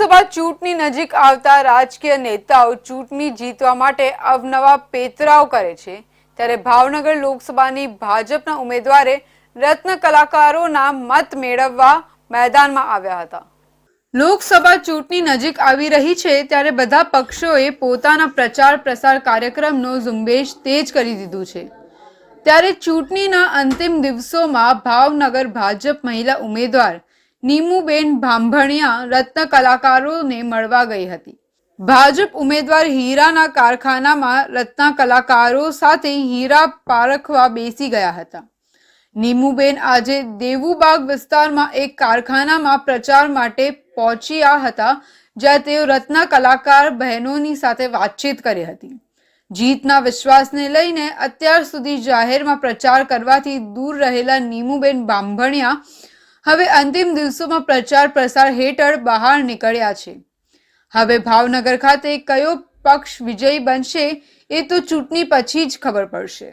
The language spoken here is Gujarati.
લોકસભા ચૂંટણી નજીક આવતા રાજકીય નેતાઓ ચૂંટણી જીતવા માટે અવનવા પેતરાઓ કરે છે. ત્યારે ભાવનગર લોકસભાની ભાજપના ઉમેદવારે રત્ન કલાકારોના મત મેળવવા મેદાનમાં આવ્યા હતા. લોકસભા ચૂંટણી નજીક આવી રહી છે ત્યારે બધા પક્ષોએ પોતાના પ્રચાર પ્રસાર કાર્યક્રમનો ઝુંબેશ તેજ કરી દીધું છે. ત્યારે ચૂંટણીના અંતિમ દિવસોમાં ભાવનગર ભાજપ મહિલા ઉમેદવાર નીમુબેન ભાંભણિયા રત્ન કલાકારોને મળવા ગઈ હતી. ભાજપ ઉમેદવાર હીરાના કારખાનામાં રત્ન કલાકારો સાથે હીરા પારખવા બેસી ગયા હતા. નીમુબેન આજે દેવુબાગ વિસ્તારમાં એક કારખાનામાં પ્રચાર માટે પહોંચ્યા હતા, જ્યાં તેઓ રત્ન કલાકાર બહેનોની સાથે વાતચીત કરી હતી. જીતના વિશ્વાસને લઈને અત્યાર સુધી જાહેરમાં પ્રચાર કરવાથી દૂર રહેલા નીમુબેન બાંભણિયા હવે અંતિમ દિવસોમાં પ્રચાર પ્રસાર હેઠળ બહાર નીકળ્યા છે. હવે ભાવનગર ખાતે કયો પક્ષ વિજયી બનશે એ તો ચૂંટણી પછી જ ખબર પડશે.